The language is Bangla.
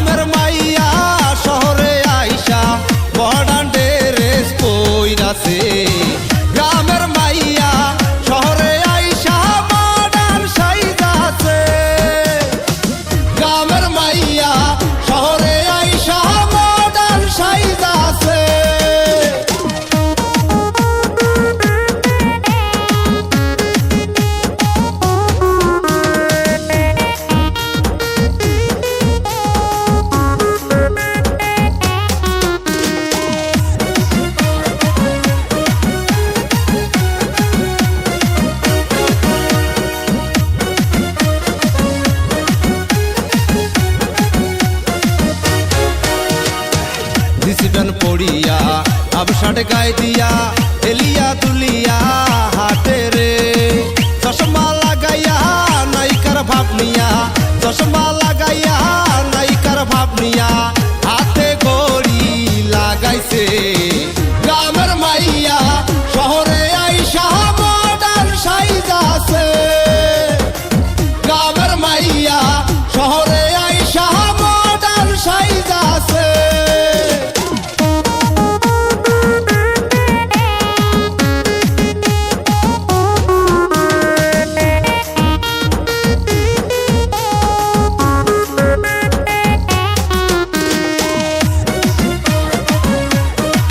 গ্রামের মাইয়া শহরে আইসা বর্ডান ড্রেস পইরাছে। গ্রামের মাইয়া ডিসিপ্লিন পড়িয়া আবসাট গায়ে দিয়া এলিয়া তুলিয়া হাতে রে। চশমা লাগাইয়া নাইকার ভাবনিয়া চশমা